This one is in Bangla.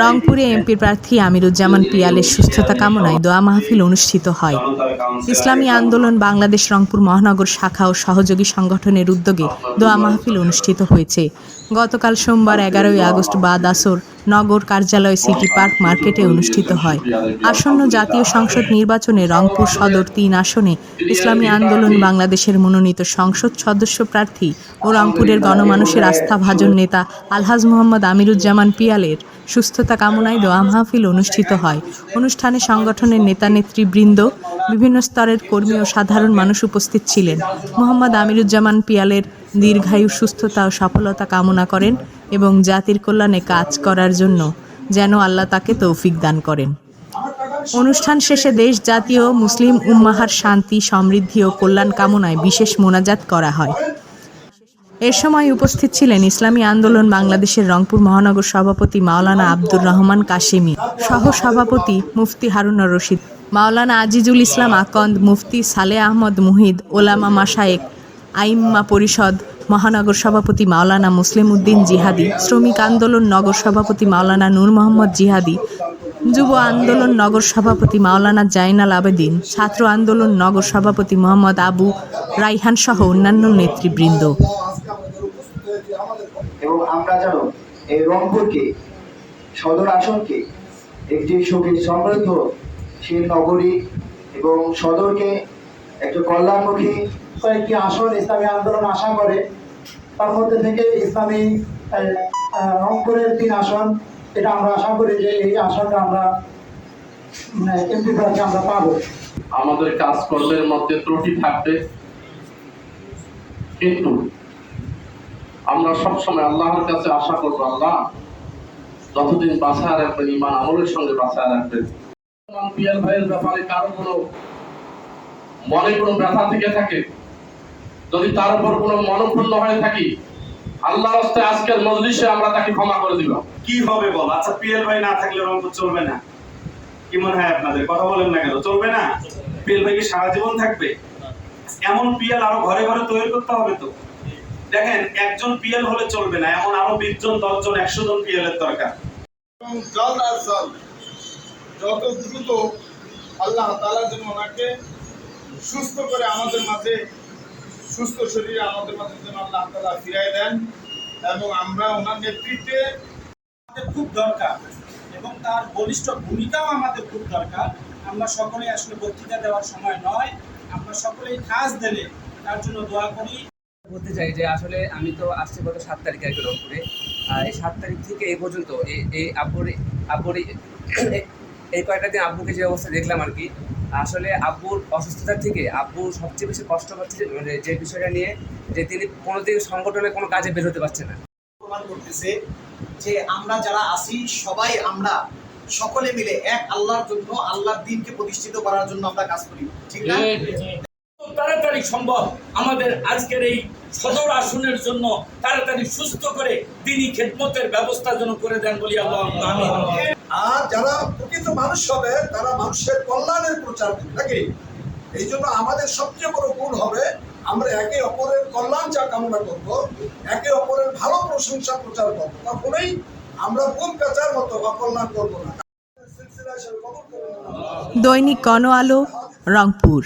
রংপুরে এমপি প্রার্থী আমিরুজ্জামান পিয়ালের সুস্থতা কামনায় দোয়া মাহফিল অনুষ্ঠিত হয়। ইসলামী আন্দোলন বাংলাদেশ রংপুর মহানগর শাখা ও সহযোগী সংগঠনের উদ্যোগে দোয়া মাহফিল অনুষ্ঠিত হয়েছে। গতকাল সোমবার এগারোই আগস্ট বাদ আসর নগর কার্যালয় সিটি পার্ক মার্কেটে অনুষ্ঠিত হয়। আসন্ন জাতীয় সংসদ নির্বাচনে রংপুর সদর তিন আসনে ইসলামী আন্দোলন বাংলাদেশের মনোনীত সংসদ সদস্য প্রার্থী ও রংপুরের গণমানুষের আস্থাভাজন নেতা আলহাজ মোহাম্মদ আমিরুজ্জামান পিয়ালের সুস্থতা কামনায় দোয়া মাহফিল অনুষ্ঠিত হয়। অনুষ্ঠানে সংগঠনের নেতা নেতৃবৃন্দ, বিভিন্ন স্তরের কর্মী ও সাধারণ মানুষ উপস্থিত ছিলেন। মোহাম্মদ আমিরুজ্জামান পিয়ালের দীর্ঘায়ু সুস্থতা ও সফলতা কামনা করেন। এবং জাতির কল্যাণে কাজ করার জন্য যেন আল্লাহ তাকে তৌফিক দান করেন। অনুষ্ঠান শেষে দেশ জাতীয় মুসলিম উম্মাহার শান্তি, সমৃদ্ধি ও কল্যাণ কামনায় বিশেষ মোনাজাত করা হয়। এ সময় উপস্থিত ছিলেন ইসলামী আন্দোলন বাংলাদেশের রংপুর মহানগর সভাপতি মাওলানা আব্দুর রহমান কাশিমি সহ সভাপতি মুফতি হারুন রশিদ, মাওলানা আজিজুল ইসলাম আকন্দ, মুফতি সালে আহমদ মুহিদ, ওলামা মাসায়েক আইম্মা পরিষদ মহানগর সভাপতি মাওলানা মুসলিম উদ্দিন জিহাদি, শ্রমিক আন্দোলন নগর সভাপতি মাওলানা নূর মোহাম্মদ জিহাদি, যুব আন্দোলন নগর সভাপতি মাওলানা জাইনাল আবেদিন, ছাত্র আন্দোলন নগর সভাপতি মোহাম্মদ আবু রাইহান সহ অন্যান্য নেতৃবৃন্দ। সদর আসনকে একটি সুখী সমৃদ্ধশীল নগরী এবং সদরকে একটি কল্যাণমুখী কয়েকটি আসন ইসলামী আন্দোলন আশা করে? তার মধ্যে থেকে ইসলামী রংপুরের তিন আসন এটা আমরা আশা করি যে এই আসনটা আমরা এমপি প্রার্থী আমরা পাবো। আমাদের কাজকর্মের মধ্যে ত্রুটি থাকবে। কিন্তু আমরা সবসময় আল্লাহর কাছে আশা করব আল্লাহ যতদিন বাঁচায় রাখবেন ইমান আমলের সঙ্গে বাঁচায় রাখবেন। পিয়াল ভাইয়ের ব্যাপারে কারও কোনো মনে কোনো ব্যথা থেকে থাকে। যদি তার উপর কোনো মনক্ষুণ্ণ হয়ে থাকি আল্লাহ হস্তে আজকের মজলিসে আমরা তাকে ক্ষমা করে দিব। কি হবে বল? আচ্ছা পিএল ভাই না থাকলে রংপুর চলবে না। কি মনে হয় আপনাদের? কথা বলেন না কেন? চলবে না? পিএল ভাই কি সারা জীবন থাকবে? এমন পিএল আরও ঘরে ঘরে তৈরি করতে হবে তো। দেখেন একজন পিএল হলে চলবে না। এমন আরও বিশ জন দশ জন একশো জন পিএল এর দরকার যত দ্রুত আল্লাহ তালা যেন ওনাকে সুস্থ করে আমাদের মাঝে, সুস্থ শরীরে আমাদের মাঝে যেন আল্লাহ তালা ফিরাই দেন এবং আমরা ওনার নেতৃত্বে আমাদের খুব দরকার এবং তার বলিষ্ঠ ভূমিকাও আমাদের খুব দরকার। আমরা সকলেই আসলে বক্তৃতা দেওয়ার সময় নয়, আমরা সকলেই কাজ দিলে তার জন্য দোয়া করি। বলতে চাই যে আসলে আমি তো আসছি গত সাত তারিখে আর কি রংপুরে এই সাত তারিখ থেকে এই পর্যন্ত এই আব্বুর আব্বুর এই কয়েকটা দিন আব্বুকে যে অবস্থা দেখলাম আর কি আসলে আব্বুর অসুস্থতা থেকে আব্বু সবচেয়ে বেশি কষ্ট পাচ্ছে যে- মানে যে বিষয়টা নিয়ে যে তিনি কোনোদিন সংগঠনে কোনো কাজে বের হতে পারছে না। প্রমাণ করতেছে যে আমরা যারা আছি সবাই আমরা সকলে মিলে এক আল্লাহর জন্য আল্লাহর দিনকে প্রতিষ্ঠিত করার জন্য আমরা কাজ করি। ঠিক না? তাড়াতাড়ি সম্ভব আমাদের আজকের এই সদর আসনের জন্য তাড়াতাড়ি সুস্থ করে তিনি খেদমতের ব্যবস্থা যেন করে দেন বলি আল্লাহ আর যারা প্রকৃত মানুষ হবে, তারা মানুষের কল্যাণের প্রচার করে নাকি? এই জন্য আমাদের সবচেয়ে বড় গুণ হবে, আমরা একে অপরের কল্যাণ যা কামনা করব, একে অপরের ভালো প্রশংসা প্রচার করব। কখনোই আমরা ভুল পেঁচার মতো অকল্যাণ করব না। দৈনিক গণ আলো, রংপুর।